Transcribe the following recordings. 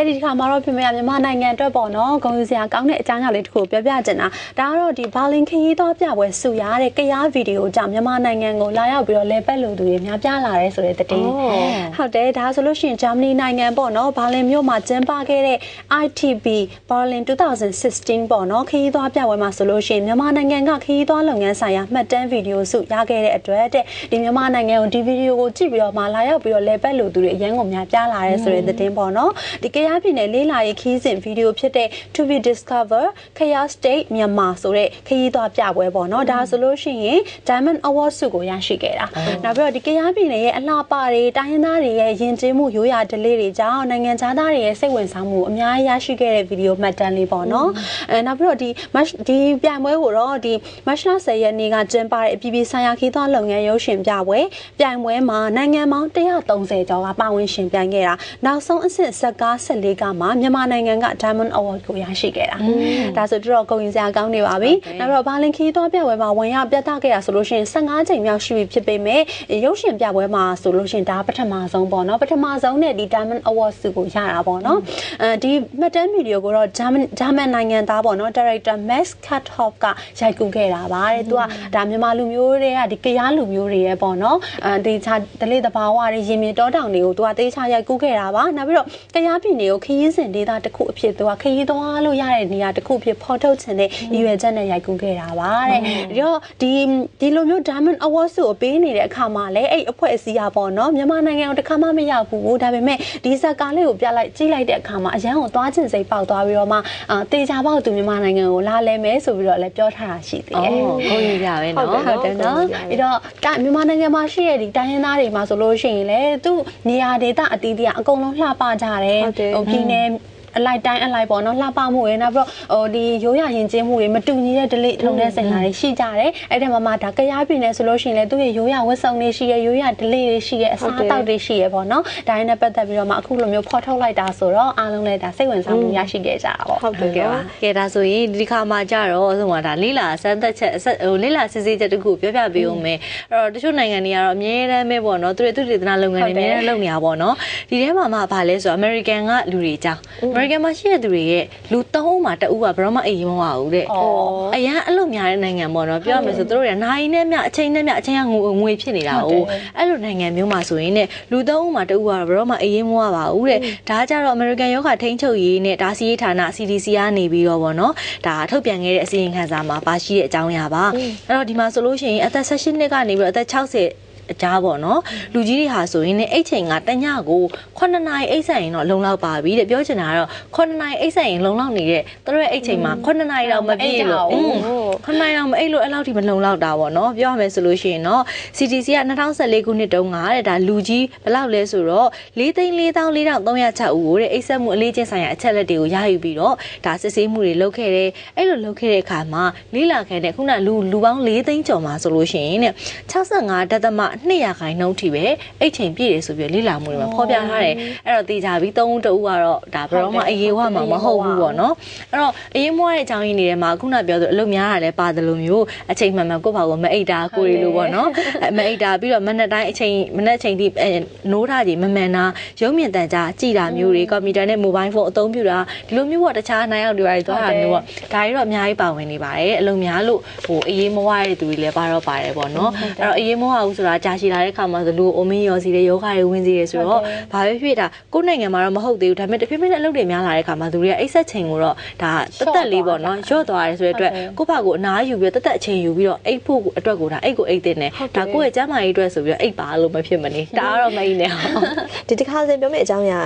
ကဲဒီတစ်ခါမှာတော့ပြင်မရမြန်မာနိုင်ငံအတွက်ပေါ့နော်ဂုဏ်ယူစရာကောင်းတဲ့အကြောင်းအရာလေးတစ်ခုပြောပြချင်တာဒါကတော့ဒီဘာလင်ခရီးသွားပြပွဲဆူရတဲ့ကရားဗီဒီယိုကြောင့်မြန်မာနိုင်ငံကိုလာရောက်ပြီးတော့လဲပက်လို့သူတွေများပြားလာတယ်ဆိုတဲ့သတင်းဟုတ်တယ်ဒါဆိုလို့ရှိရင်ဂျာမနီနိုင်ငံပေါ့နော်ဘာလင်မြို့မှာကျင်းပခဲ့တဲ့ ITB Berlin 2016ပေါ့နော်ခရီးသွားပြပွဲမှာဆိုလို့ရှိရင်မြန်မာနိုင်ငံကခရီးသွားလုပ်ငန်းဆိုင်ရာမှတ်တမ်းဗီဒီယိုစုရခဲ့တဲ့အတွက်တဲ့ဒီမြန်မာနိုင်ငံကိုဒီဗီဒီယိုကိုကြည့်ပြီးတော့မှလာရောက်ပြီးတော့လဲပက်လို့သူတွေအရန်ကိုများပြားလာတယ်ဆိုတဲ့သတင်းပေါ့နော်ဒီကရားပြည်နယ်လေးလာရေးခီးစဉ်ဗီဒီယိုဖြစ်တဲ့ To be discover ခရား state မြန်မာဆိုတဲ့ခရီးသွားပြပွဲပေါ့နော်ဒါဆိုလို့ရှိရင် Diamond Award ဆုကိုရရှိခဲ့တာနောက်ပြီးတော့ဒီကရားပြည်နယ်ရဲ့အလှပတွေတိုင်းရင်းသားတွေရဲ့ယဉ်ကျေးမှုရိုးရာဓလေ့တွေကြောင့်နိုင်ငံခြားသားတွေရဲ့စိတ်ဝင်စားမှုအများကြီးရရှိခဲ့တဲ့ဗီဒီယိုမှတ်တမ်းလေးပေါ့နော်အဲနောက်ပြီးတော့ဒီ match ဒီပြိုင်ပွဲကိုတော့ဒီ match လ10ရက်နေ့ကကျင်းပတဲ့အပြည်ပြည်ဆိုင်ရာခီးသွားလုပ်ငန်းရုပ်ရှင်ပြပွဲပြိုင်ပွဲမှာနိုင်ငံပေါင်း130ကျော်ကပါဝင်ရှင်ပြိုင်ခဲ့တာနောက်ဆုံးအဆင့်ဇက်ကား14ကမှမြန်မာနိုင်ငံက Diamond Award ကိုရရှိခဲ့တာဒါဆိုတော့ဂုဏ်ယူစရာကောင်းနေပါပြီနောက်တော့ဘာလင်ခီးသွားပြပွဲမှာဝင်ရောက်ပြသခဲ့တာဆိုလို့ရှိရင်15ချိန်မြောက်ရှိပြီဖြစ်ပေမဲ့ရုပ်ရှင်ပြပွဲမှာဆိုလို့ရှိရင်ဒါပထမဆုံးပေါ့နော်ပထမဆုံးနဲ့ဒီ Diamond Award ဆုကိုရတာပေါ့နော်အဲဒီမှတ်တမ်းဗီဒီယိုကိုတော့ German German နိုင်ငံသားပေါ့နော် Director Max Kathoff ကရိုက်ကူးခဲ့တာပါတဲ့သူကဒါမြန်မာလူမျိုးတွေကဒီကရားလူမျိုးတွေရဲ့ပေါ့နော်အဲဒီခြားဒလေးတဘာဝတွေရင်မြေတောတောင်တွေကိုသူကတေးချရိုက်ကူးခဲ့တာပါနောက်ပြီးတော့ကရားပြည်နယ်ကိုခရီးစဉ်ဒေသတစ်ခုအဖြစ်သူကခရီးသွားလို့ရတဲ့နေရာတစ်ခုအဖြစ်ဖော်ထုတ်ခြင်းနဲ့ရည်ရွယ်ချက်နဲ့ရိုက်ကူးခဲ့တာပါတဲ့ပြီးတော့ဒီဒီလိုမျိုး Diamond Award ဆုကိုပေးနေတဲ့အခါမှာလည်းအဲ့အဖွဲ့အစည်းอ่ะပေါ့နော်မြန်မာနိုင်ငံကိုတစ်ခါမှမရောက်ဘူးဒါပေမဲ့ဒီဇက်ကားလေးကိုပြလိုက်ကြည့်လိုက်တဲ့အခါမှာအရန်ကိုသွားချင်စိတ်ပေါက်သွားပြီးတော့မှအာတေချာပေါက်သူမြန်မာနိုင်ငံကိုလာလဲမယ်ဆိုပြီးတော့လည်းပြောထားတာရှိသေးတယ်။ဟုတ်ဟုတ်ရပဲနော်။ဟုတ်တယ်နော်။အဲ့တော့မြန်မာနိုင်ငံမှာရှိတဲ့ဒီတိုင်းရင်းသားတွေမှာဆိုလို့ရှိရင်လေသူနေရာဒေသအသီးသီးအကုန်လုံးလှပကြတယ်။ဟိုပြည်နယ် အလိုက်တိုင်းအလိုက်ပေါ့နော်လှပမှုတွေနောက်ပြီးတော့ဟိုဒီရိုးရရင်ကျင်းမှုတွေမတူညီတဲ့ delay ထုံတဲ့စင်လာတွေရှိကြတယ်အဲ့ဒါမှမှဒါကရားပြည်နယ်ဆိုလို့ရှိရင်လည်းသူ့ရဲ့ရိုးရဝတ်စုံတွေရှိရရိုးရ delay တွေရှိရအစားအသောက်တွေရှိရပေါ့နော်ဒါနဲ့ပတ်သက်ပြီးတော့မှအခုလိုမျိုးဖော်ထုတ်လိုက်တာဆိုတော့အားလုံးလည်းဒါစိတ်ဝင်စားမှုရရှိခဲ့ကြတာပေါ့ဟုတ်တယ်ကဲပါကဲဒါဆိုရင်ဒီခါမှကြတော့ဆိုတော့ဒါလိလာစမ်းသက်ချက်ဟိုလိလာစစ်စစ်ချက်တခုပြောပြပေးဦးမယ်အဲ့တော့တချို့နိုင်ငံတွေကတော့အမြဲတမ်းပဲပေါ့နော်သူတို့သူတေသနာလုပ်ငန်းတွေအမြဲတမ်းလုပ်နေတာပေါ့နော်ဒီထဲမှာမှဘာလဲဆိုတော့ American ကလူတွေကြောင်း American မှာရှိတဲ့သူတွေရဲ့လူသုံးဦးမှာတဦးကဘရောမအေးမဝဘူးတဲ့အရန်အလုပ်များတဲ့နိုင်ငံပေါ့နော်ပြောရမယ်ဆိုသူတို့တွေကနိုင်နဲ့မြအချိန်နဲ့မြအချိန်ကငွေငွေဖြစ်နေတာ哦အဲ့လိုနိုင်ငံမျိုးမှာဆိုရင်ねလူသုံးဦးမှာတဦးကဘရောမအေးမဝပါဘူးတဲ့ဒါကြတော့ American ယောဂထိန်းချုပ်ရေးနဲ့ဒါစီရေးဌာန CDC ကနေပြီးတော့ပေါ့နော်ဒါထုတ်ပြန်ခဲ့တဲ့အစီရင်ခံစာမှာပါရှိတဲ့အကြောင်းအရာပါအဲ့တော့ဒီမှာဆိုလို့ရှိရင်အသက်16နှစ်ကနေပြီးတော့အသက်60 အကြားပေါ့နော်လူကြီးတွေဟာဆိုရင်လည်းအဲ့ချိန်ကတညကို9နာရီအိပ်ဆက်ရင်တော့လုံလောက်ပါပြီတဲ့ပြောချင်တာကတော့9နာရီအိပ်ဆက်ရင်လုံလောက်နေတဲ့သူတို့ရဲ့အဲ့ချိန်မှာ9နာရီတော့မပြည့်လို့9နာရီတော့မအိပ်လို့အဲ့လောက်ထိမလုံလောက်တာပေါ့နော်ပြောရမယ်ဆိုလို့ရှိရင်တော့ CDC က2014ခုနှစ်တုန်းကတဲ့ဒါလူကြီးဘယ်လောက်လဲဆိုတော့4သိန်း4306ဦးကိုတဲ့အိပ်ဆက်မှုအလေးချင်းဆိုင်ရာအချက်လက်တွေကိုရယူပြီးတော့ဒါစစ်ဆေးမှုတွေလုပ်ခဲ့တယ်အဲ့လိုလုပ်ခဲ့တဲ့အခါမှာလေးလာခဲ့တဲ့ခုနလူလူပေါင်း4သိန်းကျော်မှာဆိုလို့ရှိရင်တဲ့65.2 2ရာခိုင်နှုန်းထိပဲအိတ်ချိန်ပြည့်တယ်ဆိုပြီးလေ့လာမှုတွေမှာဖော်ပြထားတယ်အဲ့တော့တေချာပြီး3ဦး2ဦးကတော့ဒါဘယ်တော့မှအေးဝမှာမဟုတ်ဘူးပေါ့နော်အဲ့တော့အေးမွားတဲ့အကြောင်းရင်းတွေထဲမှာခုနပြောသလိုအလုပ်များတာလည်းပါတယ်လို့မျိုးအချိန်မှန်မှန်ကိုယ့်ဘာကိုမအိတ်တာကိုရီလိုပေါ့နော်မအိတ်တာပြီးတော့မနေ့တိုင်းအချိန်မနေ့ချိန်ထိနိုးတာကြီးမမှန်တာရုပ်မြင်သံကြားကြည်တာမျိုးတွေကွန်ပျူတာနဲ့မိုဘိုင်းဖုန်းအသုံးပြုတာဒီလိုမျိုးပေါ့တခြားနိုင်အောင်တွေပါတယ်သွားတာမျိုးပေါ့ဒါတွေတော့အများကြီးပါဝင်နေပါတယ်အလုပ်များလို့ဟိုအေးမွားတဲ့သူတွေလည်းပါတော့ပါတယ်ပေါ့နော်အဲ့တော့အေးမွားဘူးဆိုတာကြာရှည်လာတဲ့ခါမှာဆိုလူအိုမင်းရောစီတဲ့ယောဂတွေဝင်စီတယ်ဆိုတော့ဘာပဲဖြစ်တာကိုယ်နိုင်ငံမှာတော့မဟုတ်သေးဘူးဒါပေမဲ့တဖြည်းဖြည်းနဲ့အလုပ်တွေများလာတဲ့ခါမှာသူတွေကအိတ်ဆက်ချိန်ကိုတော့ဒါတက်တက်လေးပေါ့နော်ရော့သွားတယ်ဆိုတဲ့အတွက်ကိုယ့်ဘာကိုအနားယူပြီးတက်တက်အချိန်ယူပြီးတော့အိတ်ဖို့အတွက်ကိုဒါအိတ်ကိုအိတ်တင်တယ်ဒါကိုယ့်ရဲ့ကျန်းမာရေးအတွက်ဆိုပြီးတော့အိတ်ပါလို့မဖြစ်မနေဒါကတော့မအိတ်နဲ့ဒီတစ်ခါစင်ပြောမယ့်အကြောင်းအရာ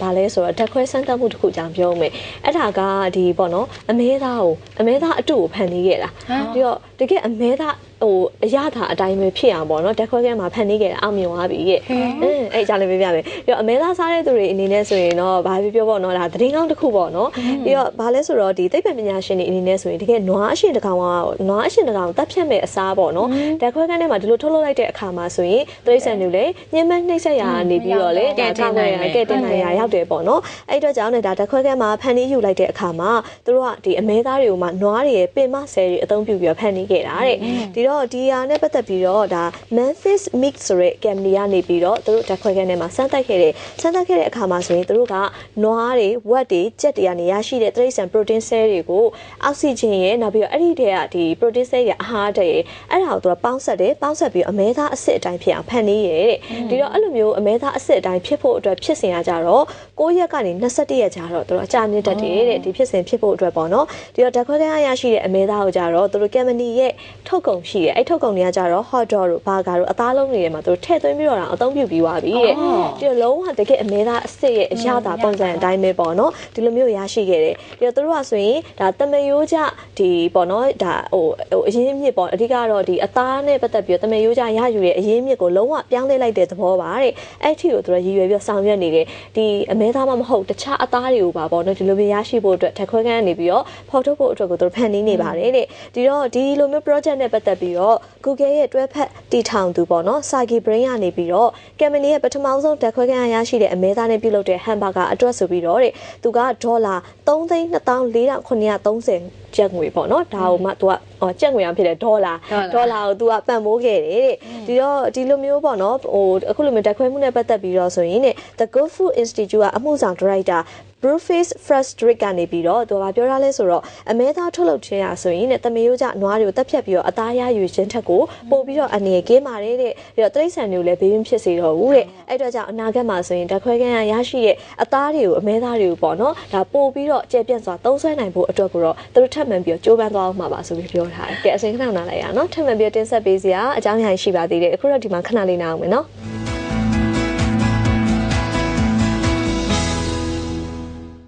ဘာလဲဆိုတော့ဓာတ်ခွဲစမ်းသပ်မှုတစ်ခုကြောင့်ပြောမယ်အဲ့ဒါကဒီပေါ့နော်အမဲသားကိုအမဲသားအတုကိုဖန်တီးခဲ့တာပြီးတော့ တကယ်အမဲသားဟိုအရသာအတိုင်းပဲဖြစ်အောင်ပေါ့နော်တက်ခွဲခဲမှာဖန်နေခဲ့တာအောင်မြင်သွားပြီရဲ့အင်းအဲ့အကြောင်းလေးပြပြမယ်ပြီးတော့အမဲသားစားတဲ့သူတွေအနေနဲ့ဆိုရင်တော့ဘာပြောပြောပေါ့နော်ဒါသတင်းကောင်းတစ်ခုပေါ့နော်ပြီးတော့ဘာလဲဆိုတော့ဒီသိပ္ပံပညာရှင်တွေအနေနဲ့ဆိုရင်တကယ်နွားအရှင်တကောင်ကနွားအရှင်တကောင်တတ်ဖြတ်မဲ့အစားပေါ့နော်တက်ခွဲခဲထဲမှာဒီလိုထုတ်လုပ်လိုက်တဲ့အခါမှာဆိုရင်တိရစ္ဆာန်တွေလည်းညှင်းမနှိမ့်ဆက်ရာနေပြီးတော့လေကဲတင်နိုင်ရကဲတင်နိုင်ရရောက်တယ်ပေါ့နော်အဲ့တော့ကြောင့်လည်းဒါတက်ခွဲခဲမှာဖန်နေယူလိုက်တဲ့အခါမှာသူတို့ကဒီအမဲသားတွေကိုမှနွားတွေရဲ့ပင်မဆဲတွေအသုံးပြုပြီးတော့ဖန်နေခဲ့တာတဲ့ဒီတော့ဒီဟာနဲ့ပတ်သက်ပြီးတော့ဒါ Memphis Mix ဆိုတဲ့ company ကနေပြီးတော့သူတို့ဓာတ်ခွဲခန်းထဲမှာစမ်းသပ်ခဲ့တယ်စမ်းသပ်ခဲ့တဲ့အခါမှာဆိုရင်သူတို့ကနွားတွေဝက်တွေကြက်တွေကနေရရှိတဲ့တိရစ္ဆာန် protein cell တွေကိုအောက်ဆီဂျင်ရဲ့နောက်ပြီးတော့အဲ့ဒီတည်းကဒီ protein cell ရဲ့အဟားတဲ့အဲ့ဒါကိုသူကပေါင်းဆက်တယ်ပေါင်းဆက်ပြီးအမဲသားအစ်စ်အတိုင်းဖြစ်အောင်ဖန်နေရတဲ့ဒီတော့အဲ့လိုမျိုးအမဲသားအစ်စ်အတိုင်းဖြစ်ဖို့အတွက်ဖြစ်စဉ်ရကြတော့9ရက်ကနေ21ရက်ကြာတော့သူတို့အကြမြင့်တက်တယ်တဲ့ဒီဖြစ်စဉ်ဖြစ်ဖို့အတွက်ပေါ့နော်ဒီတော့ဓာတ်ခွဲခန်းရရှိတဲ့အမဲသားကိုကြတော့သူတို့ကမ်မနီရဲ့ထုတ်ကုန်ရှိတယ်အဲ့ထုတ်ကုန်တွေကကြတော့ hot dog တို့ burger တို့အသားလုံးတွေထဲမှာသူတို့ထည့်သွင်းပြီးတော့အသုံးပြုပြီးသွားပြီတဲ့ဒီတော့လုံးဝတကယ်အမဲသားအစ်စ်ရဲ့အရသာပုံစံအတိုင်းပဲပေါ့နော်ဒီလိုမျိုးရရှိခဲ့တယ်ဒီတော့သူတို့ကဆိုရင်ဒါတမယိုးကြဒီပေါ့နော်ဒါဟိုဟိုအရင်းမြစ်ပေါ့အဓိကတော့ဒီအသားနဲ့ပတ်သက်ပြီးတော့တမယိုးကြရယူတဲ့အရင်းမြစ်ကိုလုံးဝပြောင်းလဲလိုက်တဲ့သဘောပါတဲ့အဲ့ထီကိုသူတို့ရည်ရွယ်ပြီးဆောင်ရွက်နေတယ်ဒီအမဲသားမှမဟုတ်တခြားအသားတွေကိုပါပေါ့နော်ဒီလိုမျိုးရရှိဖို့အတွက်ဓာတ်ခွဲခန်းကနေပြီးတော့ဖော်ထုတ်ဖို့အတွက်ကိုသူတို့ဖန်တီးနေပါတယ်တဲ့ဒီတော့ဒီလိုမျိုး project နဲ့ပတ်သက်ပြီးတော့ Google ရဲ့တွဲဖက်တည်ထောင်သူပေါ့နော် Sagi Brain ကနေပြီးတော့ company ရဲ့ပထမဆုံးဓာတ်ခွဲခန်းရရှိတဲ့အမဲသားနဲ့ပြုလုပ်တဲ့ hamburger အတွက်ဆိုပြီးတော့တဲ့သူကဒေါ်လာ3,2430ကျပ်ငွေပေါ့နော်ဒါကိုမှ तू ကဟောကျပ်ငွေအောင်ဖြစ်တယ်ဒေါ်လာဒေါ်လာကို तू ကပံ့ပိုးခဲ့တယ်တဲ့ဒီတော့ဒီလိုမျိုးပေါ့နော်ဟိုအခုလိုမျိုးဓာတ်ခွဲမှုနဲ့ပတ်သက်ပြီးတော့ဆိုရင်တဲ့ The Good Food Institute ကအမှုဆောင် director Bruce Frustrate ကနေပြီးတော့သူကပြောထားလဲဆိုတော့အမဲသားထုတ်လုပ်ခြင်းရဆိုရင်တဲ့တမေယိုးကြနွားတွေကိုတက်ဖြတ်ပြီးတော့အသားရယူခြင်းထက်ကိုပို့ပြီးတော့အနေကင်းပါတယ်တဲ့ပြီးတော့တိရစ္ဆာန်တွေကိုလည်းဘေးရင်းဖြစ်စေတော့ဘူးတဲ့အဲ့တော့ကြောင့်အနာဂတ်မှာဆိုရင်ဓာတ်ခွဲခန်းရရရှိတဲ့အသားတွေကိုအမဲသားတွေကိုပေါ့နော်ဒါပို့ပြီးတော့ကျေပြန့်စွာသုံးဆွဲနိုင်ဖို့အတွက်ကိုတော့သူတို့ထပ်မံပြီးတော့ကြိုးပမ်းသွားအောင်မှာပါဆိုပြီးပြောထားတယ်ကဲအစိမ်းခဏနားလိုက်ရအောင်နော်ထပ်မံပြီးတော့တင်ဆက်ပေးစရာအကြောင်းအရာရှိပါသေးတယ်အခုတော့ဒီမှာခဏလေးနားအောင်မယ်နော်